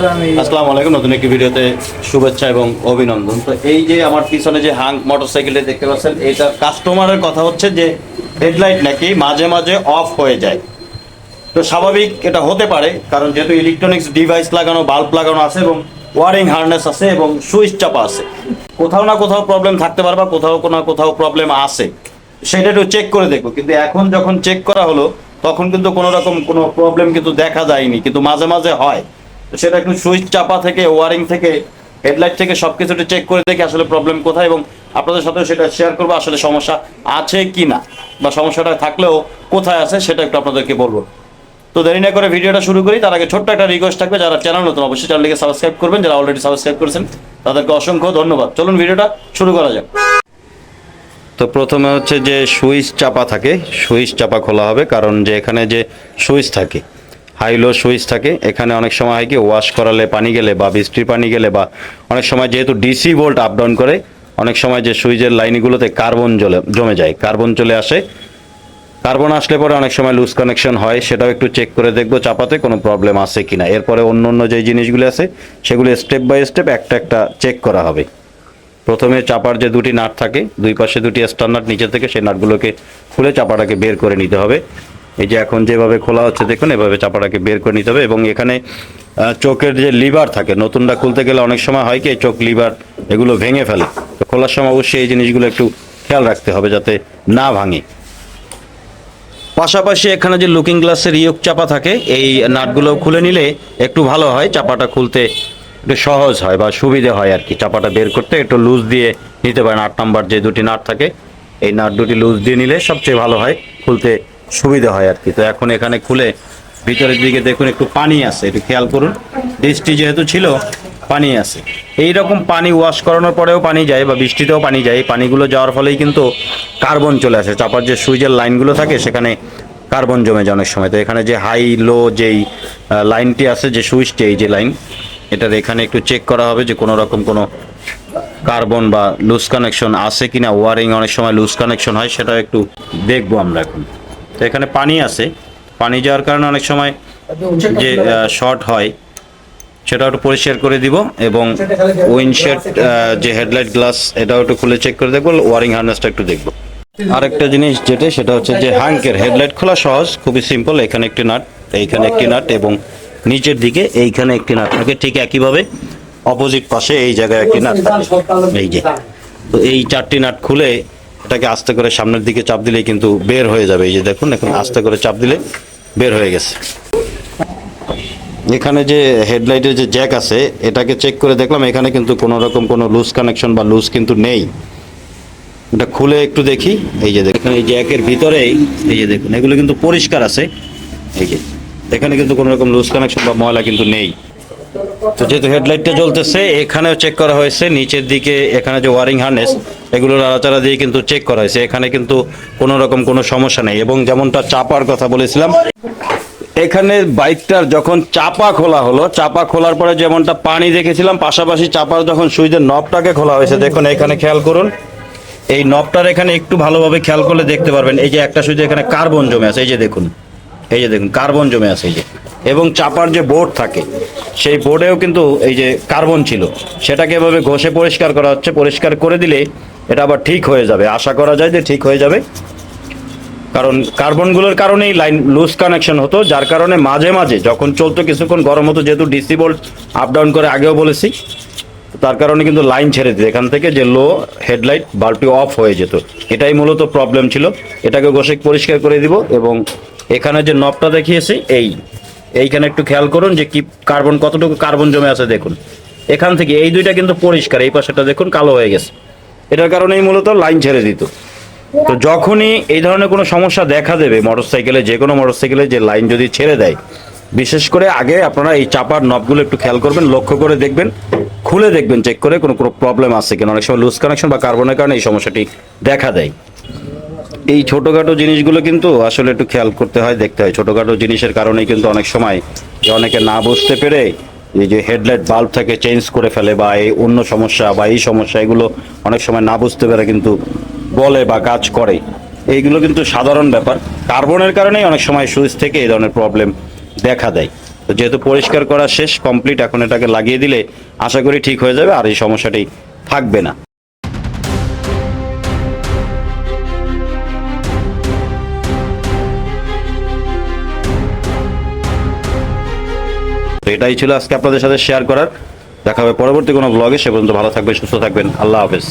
আসসালামু আলাইকুম, নতুন একটি ভিডিওতে শুভেচ্ছা এবং অভিনন্দন। তো এই যে আমার পিছনে যে হাং মোটরসাইকেলটা দেখতে পাচ্ছেন, এটা কাস্টমারের কথা হচ্ছে যে হেডলাইট নাকি মাঝে মাঝে অফ হয়ে যায়। তো স্বাভাবিক এটা হতে পারে, কারণ যেহেতু ইলেকট্রনিক্স ডিভাইস লাগানো বাল্ব লাগানো আছে এবং ওয়ারিং হার্নেস আছে এবং সুইচ চাপা আছে। কোথাও না কোথাও প্রবলেম থাকতে পারে বা কোথাও না কোথাও প্রবলেম আছে। সেটা একটু চেক করে দেখব। কিন্তু এখন যখন চেক করা হলো, তখন কিন্তু কোনো রকম কোনো প্রবলেম কিন্তু দেখা যায়নি, কিন্তু মাঝে মাঝে হয়। সেটা একটু সুইচ চাপা থেকে ওয়ারিং থেকে হেডলাইট থেকে সব কিছু চেক করে দেখে আসলে প্রবলেম কোথায় এবং আপনাদের সাথে সেটা শেয়ার করব আসলে সমস্যা আছে কি না বা সমস্যাটা থাকলেও কোথায় আছে সেটা একটু আপনাদেরকে বলব। তো দেরি না করে ভিডিওটা শুরু করি, তার আগে ছোট্ট একটা রিকোয়েস্ট থাকবে, যারা চ্যানেল নতুন অবশ্যই চ্যানেলটিকে সাবস্ক্রাইব করবেন, যারা অলরেডি সাবস্ক্রাইব করেছেন, তাদেরকে অসংখ্য ধন্যবাদ। চলুন ভিডিওটা শুরু করা যাক। তো প্রথমে হচ্ছে যে সুইচ চাপা থাকে, সুইচ চাপা খোলা হবে, কারণ যে এখানে যে সুইচ থাকে হাই লো সুইচ থাকে। এখানে অনেক সময় হয় কি ওয়াশ করালে পানি গেলে বা বৃষ্টির পানি গেলে বা অনেক সময় যেহেতু ডিসি ভোল্ট আপ ডাউন করে, অনেক সময় যে সুইচের লাইনগুলোতে কার্বন জলে জমে যায় কার্বন চলে আসে। কার্বন আসলে পরে অনেক সময় লুজ কানেকশন হয়, সেটাও একটু চেক করে দেখব চাপাতে কোনো প্রবলেম আছে কি না এরপরে অন্য অন্য যে জিনিসগুলো আছে, সেগুলো স্টেপ বাই স্টেপ একটা একটা চেক করা হবে। প্রথমে চাপার যে দুটি নাট থাকে, দুই পাশে দুটি স্টার নাট নিচে থেকে, সেই নাটগুলোকে খুলে চাপাটাকে বের করে নিতে হবে। এই যে এখন যেভাবে খোলা হচ্ছে, দেখুন, এভাবে চাপাটাকে বের করে নিতে হবে এবং এখানে চোখের যে লিভার থাকে, নতুনটা খুলতে গেলে অনেক সময় হয় কি চোখ লিভার এগুলো ভেঙে ফেলে। তো খোলার সময় অবশ্যই এই জিনিসগুলো একটু খেয়াল রাখতে হবে যাতে না ভাঙে। পাশাপাশি এখানে যে লুকিং গ্লাসের ইয়ক চাপা থাকে, এই নাটগুলো খুলে নিলে একটু ভালো হয়, চাপাটা খুলতে একটু সহজ হয় বা সুবিধে হয় আর কি। চাপাটা বের করতে একটু লুজ দিয়ে নিতে পারেন। আট নাম্বার যে দুটি নাট থাকে, এই নাট দুটি লুজ দিয়ে নিলে সবচেয়ে ভালো হয় খুলতে সুবিধা হয় আর কি। তো এখন এখানে খুলে ভিতরের দিকে দেখুন একটু পানি আছে, একটু খেয়াল করুন। বৃষ্টি যেহেতু ছিল, পানি আছে। এই রকম পানি ওয়াশ করানোর পরেও পানি যায় বা বৃষ্টিতেও পানি যায়। এই পানিগুলো যাওয়ার ফলেই কিন্তু কার্বন চলে আসে। চাপার যে সুইচের লাইনগুলো থাকে, সেখানে কার্বন জমে যায় অনেক সময়। তো এখানে যে হাই, লো যেই লাইনটি আছে, যে সুইচটি, এই যে লাইন, এটার এখানে একটু চেক করা হবে যে কোনো রকম কোনো কার্বন বা লুজ কানেকশন আছে কিনা। ওয়ারিং অনেক সময় লুজ কানেকশন হয় সেটা একটু দেখব আমরা এখন। তো এখানে পানি আছে। পানি যাওয়ার কারণে অনেক সময় যে শর্ট হয় সেটা একটু পরিষ্কার করে দিব এবং উইন্ডশেড যে হেডলাইট গ্লাস, এটাও একটু খুলে চেক করে দেখব, ওয়ারিং হার্নেসটা একটু দেখব। আরেকটা জিনিস যেটা, সেটা হচ্ছে যে হাঙ্কের হেডলাইট খোলা সহজ, খুবই সিম্পল এখানে একটি নাট, এইখানে একটি নাট এবং নিচের দিকে এইখানে একটি নাট থাকে, ঠিক একইভাবে অপোজিট পাশে এই জায়গায় একটি নাট থাকে। এই যে, তো এই চারটি নাট খুলে এটাকে আস্তে করে সামনের দিকে চাপ দিলেই কিন্তু বের হয়ে যাবে। এই যে দেখুন, এখন আস্তে করে চাপ দিলে বের হয়ে গেছে। এখানে যে হেডলাইটের যে জ্যাক আছে, এটাকে চেক করে দেখলাম, এখানে কিন্তু কোনো রকম কোনো লুজ কানেকশন বা লুজ কিন্তু নেই। এটা খুলে একটু দেখি। এই যে দেখুন, এই জ্যাকের ভিতরেই, এই যে দেখুন, এগুলো কিন্তু পরিষ্কার আছে। এই যে, এখানে কিন্তু কোনো রকম লুজ কানেকশন বা ময়লা কিন্তু নেই। তো যেহেতু হেডলাইটটা জ্বলতেছে, এখানেও চেক করা হয়েছে, নিচের দিকে এখানে যে ওয়ারিং হার্নেস এগুলো নাড়াচাড়া দিয়ে কিন্তু চেক করা হয়েছে। এখানে কিন্তু কোনো রকম কোনো সমস্যা নেই। এবং যেমনটা চাপার কথা বলেছিলাম, এখানে বাইকটার যখন চাপা খোলা হলো, চাপা খোলার পরে যেমনটা পানি দেখেছিলাম, পাশাপাশি চাপার যখন সুইচের নবটাকে খোলা হয়েছে, দেখুন এখানে খেয়াল করুন। এই নবটার এখানে একটু ভালোভাবে খেয়াল করলে দেখতে পারবেন। এই যে একটা সুইচে এখানে কার্বন জমে আছে, এই যে দেখুন। এই যে দেখুন কার্বন জমে আছে, এই যে। এবং চাপার যে বোর্ড থাকে, সেই বোর্ডেও কিন্তু এই যে কার্বন ছিল, সেটাকে এভাবে ঘষে পরিষ্কার করা হচ্ছে। পরিষ্কার করে দিলে এটা আবার ঠিক হয়ে যাবে। আশা করা যায় যে ঠিক হয়ে যাবে। কারণ কার্বনগুলোর কারণেই লাইন, লুজ কানেকশন হতো, যার কারণে মাঝে মাঝে যখন চলতো কিছুক্ষণ, গরম হতো, যেহেতু ডিসি ভোল্ট আপ ডাউন করে আগেও বলেছি, তার কারণে কিন্তু লাইন ছেড়ে দিত। এখান থেকে যে লো হেডলাইট বাল্বটি অফ হয়ে যেত। এটাই মূলত প্রবলেম ছিল। এটাকে ঘষে পরিষ্কার করে দিব এবং এখানে যে নবটা দেখিয়েছি, এই এইখানে একটু খেয়াল করুন যে কি কার্বন, কতটুকু কার্বন জমে আছে দেখুন। এখান থেকে এই দুইটা কিন্তু পরিষ্কার, এই পাশেটা দেখুন কালো হয়ে গেছে। এটার কারণেই মূলত লাইন ছেড়ে দিত। তো যখনই এই ধরনের কোনো সমস্যা দেখা দেবে মোটরসাইকেলে, যে কোনো মোটরসাইকেলে যে লাইন যদি ছেড়ে দেয়, বিশেষ করে আগে আপনারা এই চাপার নবগুলো একটু খেয়াল করবেন, লক্ষ্য করে দেখবেন, খুলে দেখবেন, চেক করে কোনো কোনো প্রবলেম আছে কিনা। অনেক সময় লুজ কানেকশন বা কার্বনের কারণে এই সমস্যাটি দেখা দেয়। এই ছোটোখাটো জিনিসগুলো কিন্তু আসলে একটু খেয়াল করতে হয়, দেখতে হয়। ছোটোখাটো জিনিসের কারণেই কিন্তু অনেক সময় যে অনেকে না বুঝতে পেরে এই যে হেডলাইট বাল্ব থেকে চেঞ্জ করে ফেলে বা এই অন্য সমস্যা বা এই সমস্যা, এগুলো অনেক সময় না বুঝতে পেরে কিন্তু বলে বা কাজ করে। এইগুলো কিন্তু সাধারণ ব্যাপার। কার্বনের কারণেই অনেক সময় সুইচ থেকে এই ধরনের প্রবলেম দেখা দেয়। তো যেহেতু পরিষ্কার করা শেষ, কমপ্লিট, এখন এটাকে লাগিয়ে দিলে আশা করি ঠিক হয়ে যাবে আর এই সমস্যাটি থাকবে না। তো এটাই ছিল আজকে আপনাদের সাথে শেয়ার করার। দেখা হবে পরবর্তী কোনো ব্লগে সে পর্যন্ত ভালো থাকবেন, সুস্থ থাকবেন। আল্লাহ হাফেজ।